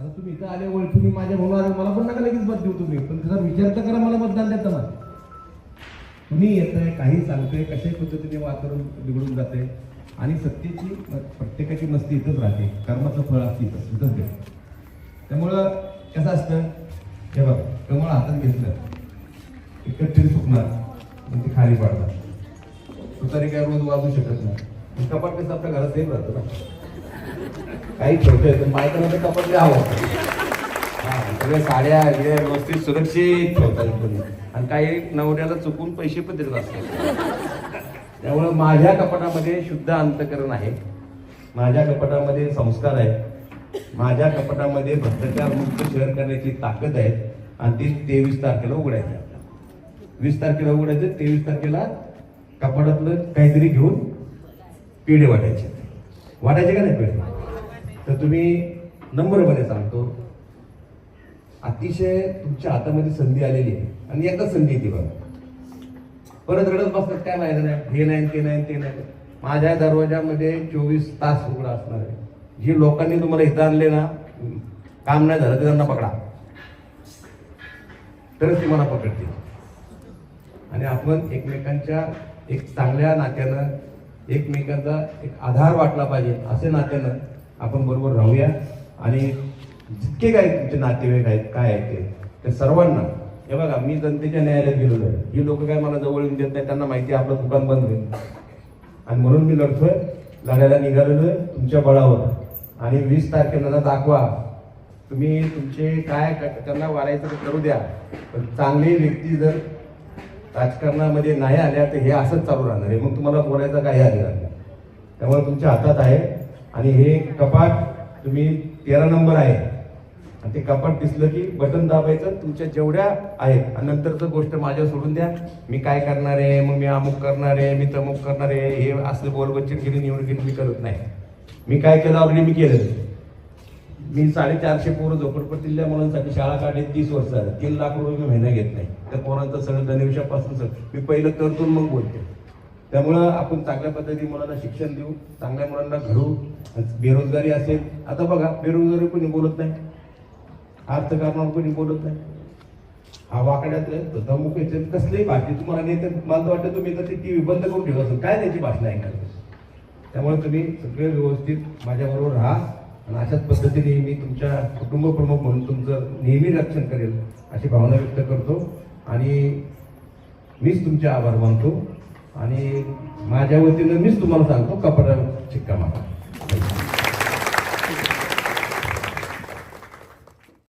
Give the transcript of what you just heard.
आता तुम्ही इथं आले ओळखी मी माझ्या भाऊ आले मला पण नका लगेच मत देऊ तुम्ही. पण त्याचा विचार तर करा मला मतदान देताना कुणी येतंय काही सांगतंय कशाही पद्धतीने वातावरण निवडून जाते आणि सत्तेची प्रत्येकाची मस्ती इथंच राहते. कर्माचं फळ असते इथंच इथंच देते त्यामुळं कसं असतं हे बघ कमळ हातात घेतलं एकत्र सुकणार म्हणजे ते खाली पडतात तुतारी काय रोज वाजू शकत नाही. कपाट कसं आपल्या घरात सेफ राहतं ना. काही छोटे तर बायकांना ते सगळ्या साड्या बिड्या व्यवस्थित सुरक्षित ठेवतात आणि काही नवऱ्याला चुकून पैसे पण देत असतात. त्यामुळं माझ्या कपाटामध्ये शुद्ध अंतकरण आहे. माझ्या कपाटामध्ये संस्कार आहे माझ्या कपाटामध्ये भ्रष्टाचार मुक्त शहर करण्याची ताकद आहे. आणि ती तेवीस तारखेला उघडायची आहे वीस तारखेला उघडायचं तेवीस तारखेला कपाटातलं काहीतरी घेऊन पिढे वाटायचे. वाटायचे का नाही पैसे तर तुम्ही नंबरमध्ये सांगतो. अतिशय तुमच्या हातामध्ये संधी आलेली आहे. आणि एकच संधी येते बघा. परत रडत बसतात काय माहिती नाही. हे नाही ते नाही ते नाही. माझ्या दरवाजामध्ये चोवीस तास उघडा असणार आहे. जी लोकांनी तुम्हाला इथं आणले ना काम नाही झालं तर त्यांना पकडा. तरच ती मला पकडतील. आणि आपण एकमेकांच्या एक चांगल्या नात्यानं एकमेकांचा एक आधार वाटला पाहिजे असे नात्यानं आपण बरोबर राहूया. आणि जितके काय तुमचे नातेवाईक आहेत काय आहेत ते त्या सर्वांना हे बघा मी जनतेच्या न्यायालयात गेलेलो आहे. ही लोक काय मला जवळ येऊन देत नाही त्यांना माहिती आहे आपलं दुकान बंद होईल. आणि म्हणून मी लढतोय लढायला निघालेलो आहे तुमच्या बळावर. आणि वीस तारखेला दाखवा तुम्ही तुमचे काय त्यांना वारायचं करू द्या. पण चांगली व्यक्ती जर राजकारणामध्ये नाही आल्या तर हे असंच चालू राहणार. आहे मग तुम्हाला बोलायचं काही अधिकार नाही. त्यामुळे तुमच्या हातात आहे. आणि हे कपाट तुम्ही तेरा नंबर आहे. आणि ते कपाट दिसलं की बटन दाबायचं तुमच्या जेवढ्या आहेत. आणि नंतरचं गोष्ट माझ्या सोडून द्या. मी काय करणार आहे? मग मी अमुक करणार आहे मी तमुक करणार आहे. हे असं बोलबच्चन केली निवडणुकीत मी करत नाही. मी काय केलं? ऑलरेडी मी केलं मी साडेचारशे पोरं झोपडपट्टीतल्या मुलांसाठी शाळा काढली तीस वर्ष झाली. तीन लाख रुपये मी महिना घेत नाही. त्या पोरांचं सगळं धनविषयापासून सगळं. मी पहिलं करतो मग बोलतो. त्यामुळं आपण चांगल्या पद्धतीने मुलांना शिक्षण देऊ चांगल्या मुलांना घडू बेरोजगारी असेल आता बघा बेरोजगारी कोणी बोलत नाही. अर्थकारणावर कोणी बोलत नाही. हा वाकड्यात धमुक याच्यात कसलीही भाषा तुम्हाला नाही तर मला तर वाटतं तुम्ही तर टी व्ही बंद करून ठेवा असेल. काय त्याची भाषण ऐकायला? त्यामुळे तुम्ही सगळे व्यवस्थित माझ्याबरोबर राहा. आणि अशाच पद्धतीने मी तुमच्या कुटुंब प्रमुख म्हणून तुमचं नेहमी रक्षण करेल अशी भावना व्यक्त करतो. आणि मीच तुमचे आभार मानतो. आणि माझ्या वतीनं मीच तुम्हाला सांगतो कपड्यावर शिक्का मारा.